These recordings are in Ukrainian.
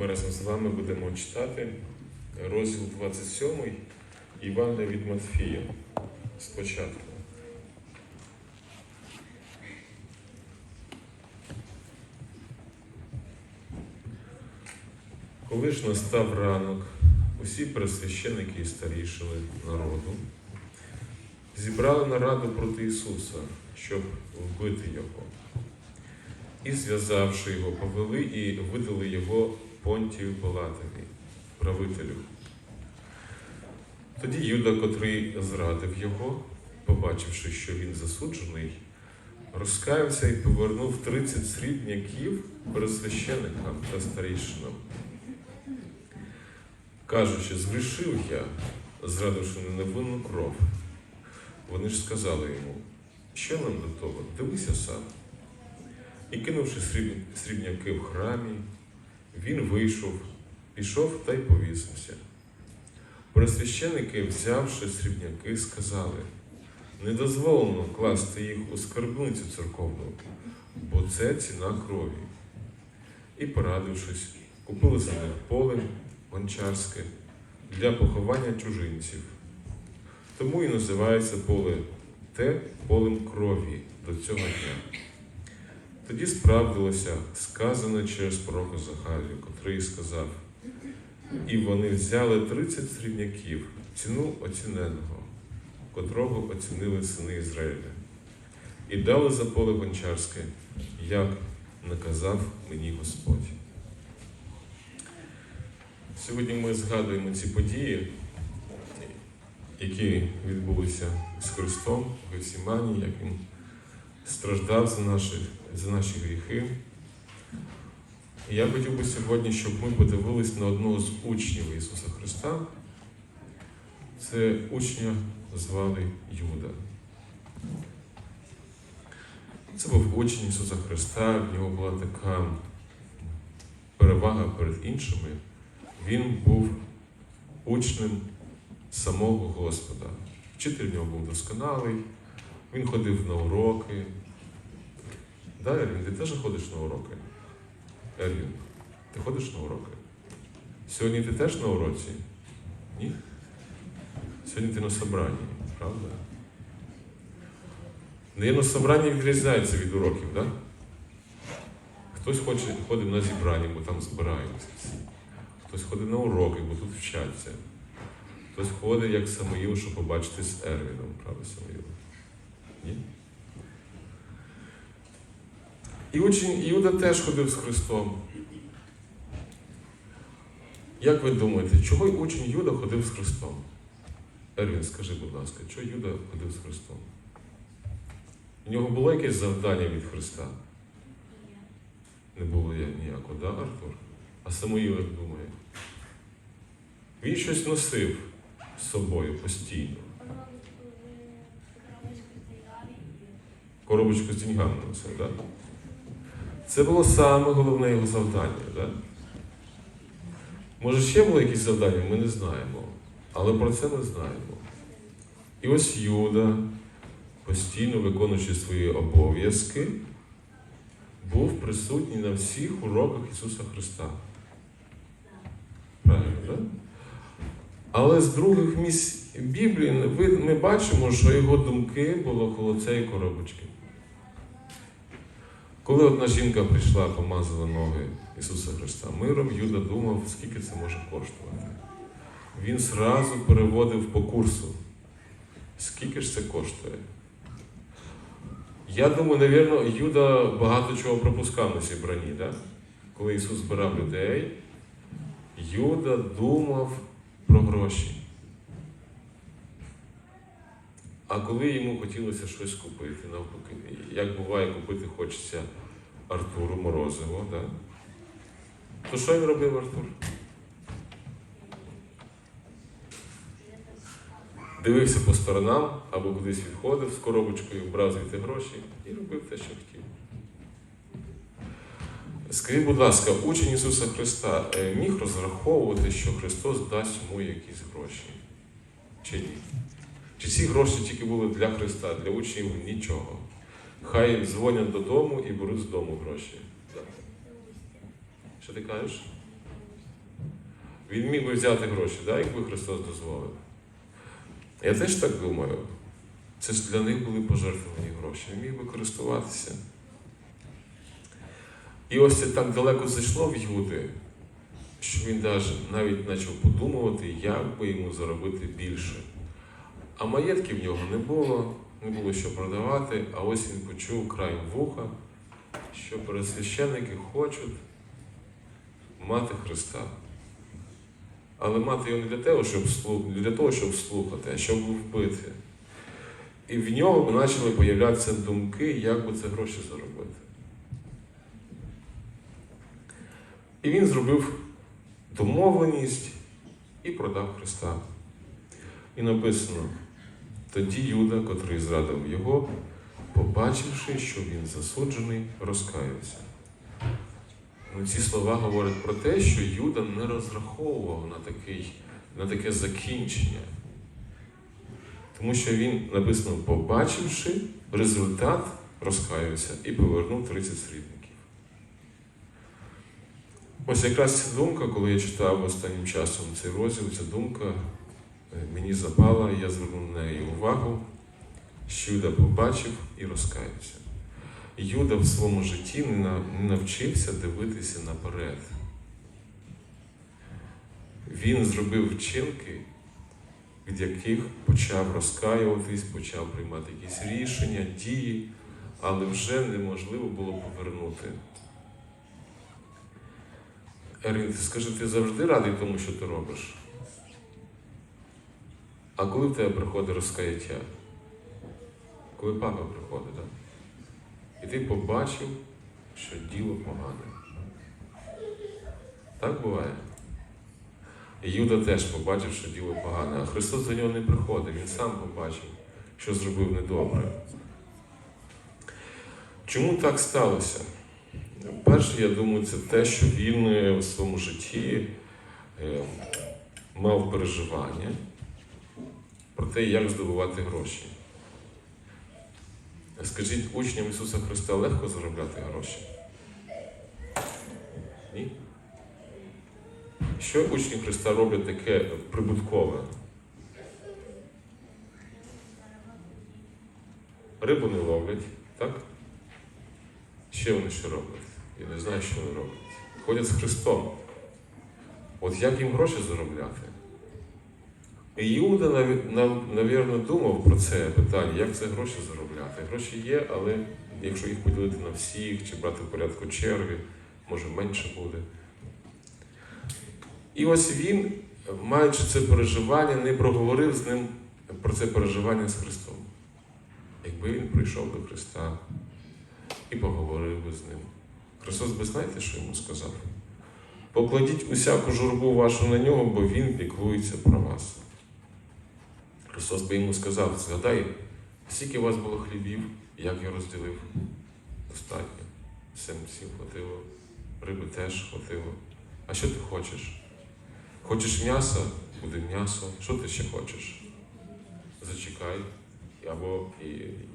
Ми разом з вами будемо читати розділ 27 Івана від Матфія спочатку. Коли ж настав ранок, усі пресвященики і старішини народу зібрали нараду проти Ісуса, щоб вбити Його. І, зв'язавши його, повели і видали його Понтію Пилатові, правителю. Тоді Юда, котрий зрадив його, побачивши, що він засуджений, розкаявся і повернув 30 срібняків пересвященикам та старішинам. Кажучи, згрішив я, зрадивши невинну кров. Вони ж сказали йому, що нам до того, дивися сам. І кинувши срібняки в храмі, він вийшов, пішов та й повісився. Просвященики, взявши срібняки, сказали, не дозволено класти їх у скарбницю церковну, бо це ціна крові. І, порадившись, купили за них поле гончарське для поховання чужинців. Тому і називається поле те полем крові до цього дня. Тоді справдилося сказане через пророка Захарію, котрий сказав, і вони взяли 30 срібняків, ціну оціненого, котрого оцінили сини Ізраїля, і дали за поле гончарське, як наказав мені Господь. Сьогодні ми згадуємо ці події, які відбулися з Христом в Гефсімані, як Він страждав за наші, за наші гріхи. І я хотів би сьогодні, щоб ми подивились на одного з учнів Ісуса Христа. Це учня звали Юда. Це був учень Ісуса Христа, в нього була така перевага перед іншими. Він був учнем самого Господа. Вчитель в нього був досконалий, він ходив на уроки. Да, Ервін, ти теж ходиш на уроки? Ервін, ти ходиш на уроки? Сьогодні ти теж на уроці? Ні? Сьогодні ти на собранні, правда? Не на собранні відрізняється від уроків, так? Да? Хтось хоче, ходить на зібрання, бо там збираються всі. Хтось ходить на уроки, бо тут вчаться. Хтось ходить, як Самоїл, щоб побачити з Ервіном, правда, Самоїл? Ні? І учень Іуда теж ходив з Христом. Як ви думаєте, чого учень Юда ходив з Христом? Ервін, скажи, будь ласка, чого Юда ходив з Христом? У нього було якесь завдання від Христа? Не було ніякого, да, Артур? А Самуїл як думає? Він щось носив з собою постійно. Коробочку з деньгами носив, так? Да? Це було саме головне його завдання, так? Може, ще було якісь завдання, ми не знаємо. Але про це ми знаємо. І ось Юда, постійно виконуючи свої обов'язки, був присутній на всіх уроках Ісуса Христа. Правильно, так? Але з других місць Біблії ми бачимо, що його думки було коло цієї коробочки. Коли одна жінка прийшла, помазала ноги Ісуса Христа миром, Юда думав, скільки це може коштувати. Він зразу переводив по курсу. Скільки ж це коштує? Я думаю, навірно, Юда багато чого пропускав на зібранні, да? коли Ісус збирав людей, Юда думав про гроші. А коли йому хотілося щось купити, навпаки, як буває, купити хочеться Артуру Морозиво, да? то що він робив Артур? Дивився по сторонам або кудись відходив з коробочкою, брав звідти гроші і робив те, що хотів. Скажіть, будь ласка, учень Ісуса Христа е, міг розраховувати, що Христос дасть йому якісь гроші? Чи ні? Чи ці гроші тільки були для Христа, для учнів нічого? Хай дзвонять додому і беруть з дому гроші. Да. Що ти кажеш? Він міг би взяти гроші, да, якби Христос дозволив. Я теж так думаю. Це ж для них були пожертвовані гроші. Він міг би користуватися. І ось це так далеко зайшло в Юди, що він навіть почав подумувати, як би йому заробити більше. А маєтків в нього не було, не було що продавати, а ось він почув краєм вуха, що пересвященники хочуть мати Христа. Але мати його не для того, щоб слу- не для того, щоб слухати, а щоб вбити. І в нього почали появлятися думки, як би це гроші заробити. І він зробив домовленість і продав Христа. І написано: тоді Юда, котрий зрадив його, побачивши, що він засуджений, розкаявся. Ну, ці слова говорять про те, що Юда не розраховував на, такий, на таке закінчення. Тому що він написано, побачивши результат, розкаявся і повернув 30 срібників. Ось якраз ця думка, коли я читав останнім часом цей розділ, ця думка мені запала, я звернув на неї увагу, що Юда побачив і розкаявся. Юда в своєму житті не навчився дивитися наперед. Він зробив вчинки, від яких почав розкаюватись, почав приймати якісь рішення, дії, але вже неможливо було повернути. Ерін, ти скажи, ти завжди радий тому, що ти робиш? А коли в тебе приходить розкаяття? Коли папа приходить, так? І ти побачив, що діло погане. Так буває. Юда теж побачив, що діло погане, а Христос до нього не приходив, він сам побачив, що зробив недобре. Чому так сталося? Перше, я думаю, це те, що він е, у своєму житті е, мав переживання про те, як здобувати гроші. Скажіть, учням Ісуса Христа легко заробляти гроші? Ні? Що учні Христа роблять таке прибуткове? Рибу не ловлять, так? Ще вони що роблять? Я не знаю, що вони роблять. Ходять з Христом. От як їм гроші заробляти? І Іуда, наві- навірно, думав про це питання, як це гроші заробляти. Гроші є, але якщо їх поділити на всіх чи брати в порядку черги, може менше буде. І ось він, маючи це переживання, не проговорив з ним про це переживання з Христом. Якби він прийшов до Христа і поговорив би з ним. Христос би знаєте, що йому сказав? Покладіть усяку журбу вашу на нього, бо він піклується про вас. Христос би йому сказав, згадай, скільки у вас було хлібів, як я розділив. Достатньо. Всім всім хватило, риби теж хватило. А що ти хочеш? Хочеш м'яса? Буде м'ясо. Що ти ще хочеш? Зачекай, або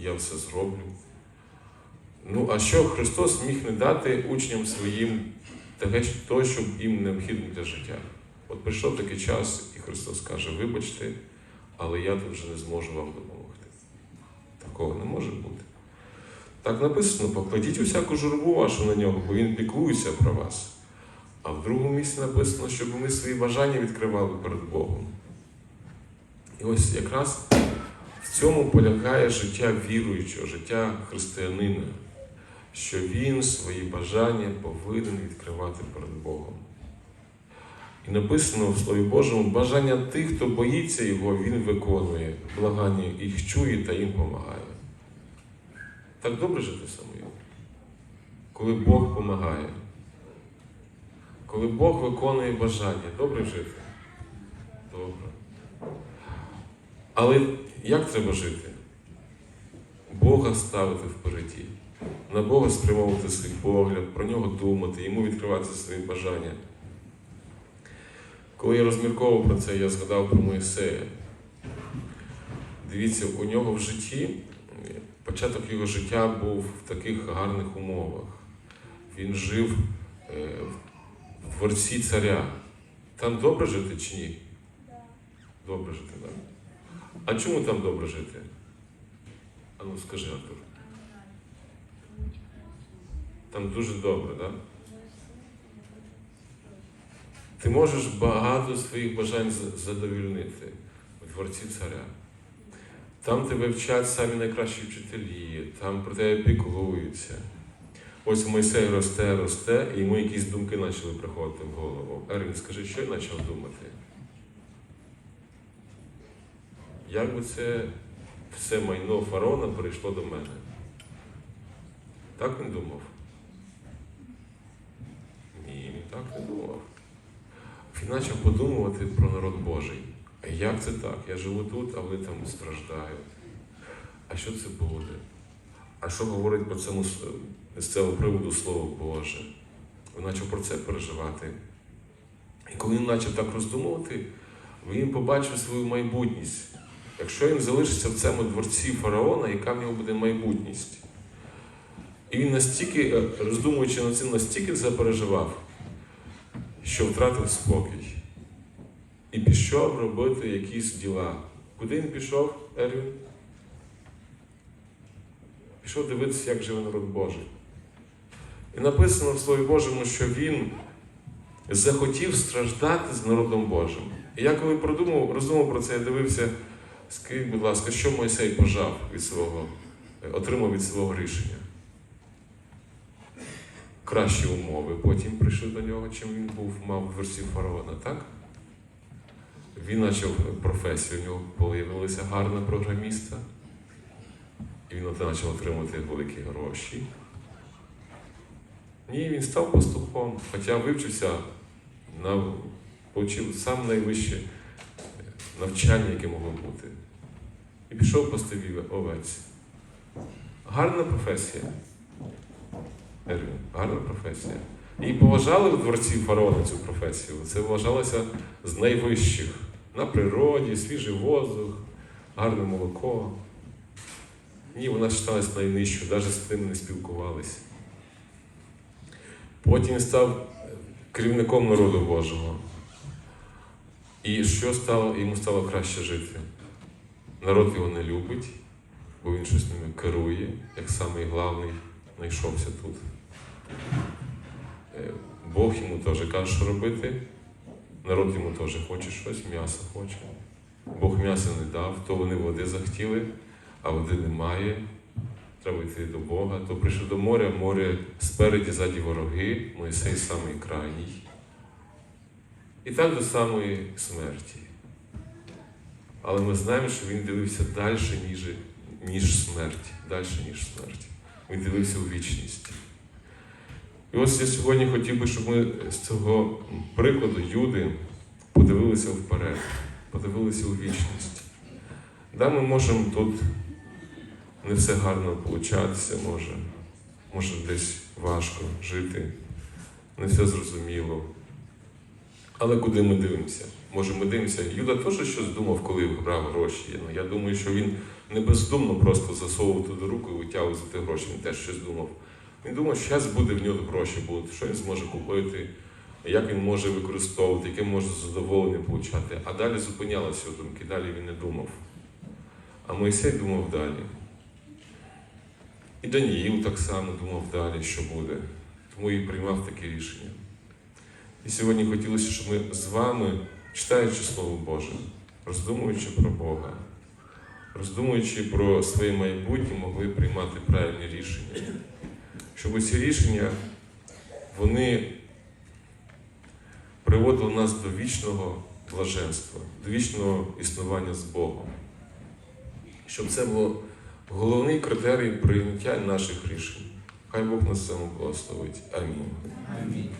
я все зроблю. Ну, а що Христос міг не дати учням своїм таке, то, що їм необхідно для життя? От прийшов такий час, і Христос каже, вибачте, але я тут вже не зможу вам допомогти. Такого не може бути. Так написано, покладіть усяку журбу вашу на нього, бо він піклується про вас. А в другому місці написано, щоб ми свої бажання відкривали перед Богом. І ось якраз в цьому полягає життя віруючого, життя християнина, що він свої бажання повинен відкривати перед Богом. І написано в Слові Божому, бажання тих, хто боїться його, він виконує, благання їх чує та їм допомагає. Так добре жити самою, коли Бог допомагає. Коли Бог виконує бажання, добре жити? Добре. Але як треба жити? Бога ставити впереді, на Бога спрямовувати свій погляд, про нього думати, йому відкривати свої бажання. Коли я розмірковував про це, я згадав про Моїсея. Дивіться, у нього в житті, початок його життя був в таких гарних умовах. Він жив е, в дворці царя. Там добре жити чи ні? Добре жити, так. А чому там добре жити? А ну скажи, Артур. Там дуже добре, так? Ти можеш багато своїх бажань задовільнити у дворці царя. Там тебе вчать самі найкращі вчителі, там про тебе піклуються. Ось Мойсей росте, росте, і йому якісь думки почали приходити в голову. Ервін, скажи, що я почав думати? Як би це все майно фараона перейшло до мене? Так він думав? Ні, він так не думав. Він почав подумувати про народ Божий. А як це так? Я живу тут, а вони там страждають. А що це буде? А що говорить по цьому з цього приводу Слово Боже? Він почав про це переживати. І коли він почав так роздумувати, він побачив свою майбутність. Якщо він залишиться в цьому дворці фараона, яка в нього буде майбутність? І він настільки, е, роздумуючи над цим, настільки запереживав, що втратив спокій. І пішов робити якісь діла. Куди він пішов, Ервін? Пішов дивитися, як живе народ Божий. І написано в Слові Божому, що він захотів страждати з народом Божим. І я коли продумав, роздумав про це, я дивився, скажіть, будь ласка, що Мойсей пожав від свого, отримав від свого рішення? Кращі умови. Потім прийшли до нього, чим він був, мав в дворці фараона, так? Він почав професію, у нього появилася гарна програміста. І він почав отримати великі гроші. Ні, він став пастухом, хоча вивчився, на, отримав саме найвище навчання, яке могло бути. І пішов пасти овець. Гарна професія. Гарна професія. І поважали дворці фараона цю професію. Це вважалося з найвищих. На природі, свіжий воздух, гарне молоко. Ні, вона вважалась найнижчою, навіть з тим не спілкувалися. Потім став керівником народу Божого. І що стало, йому стало краще жити? Народ його не любить, бо він щось ними керує, як самий главний знайшовся тут. Е, Бог йому теж каже, що робити. Народ йому теж хоче щось, м'ясо хоче. Бог м'яса не дав, то вони води захотіли, а води немає. Треба йти до Бога. То прийшли до моря, море спереді, ззаді вороги, Мойсей самий крайній. І так до самої смерті. Але ми знаємо, що він дивився далі, ніж, ніж смерть. Далі, ніж смерть. Він дивився у вічність. І ось я сьогодні хотів би, щоб ми з цього прикладу Юди подивилися вперед, подивилися у вічність. Да, ми можемо тут не все гарно получатися, може, може десь важко жити, не все зрозуміло. Але куди ми дивимося? Може, ми дивимося, Юда теж щось думав, коли брав гроші. Ну, Я думаю, що він не бездумно просто засовував туди руку і витягував за ті гроші. Він теж щось думав. Він думав, що зараз буде в нього гроші будуть, що він зможе купити, як він може використовувати, яке може задоволення получати. А далі зупинялися думки, далі він не думав. А Мойсей думав далі. І Даніїл так само думав далі, що буде. Тому і приймав таке рішення. І сьогодні хотілося, щоб ми з вами, читаючи Слово Боже, роздумуючи про Бога, роздумуючи про своє майбутнє, могли приймати правильні рішення. Щоб ці рішення вони приводили нас до вічного блаженства, до вічного існування з Богом. Щоб це було головний критерій прийняття наших рішень. Хай Бог нас цьому благословить. Амінь. Амінь.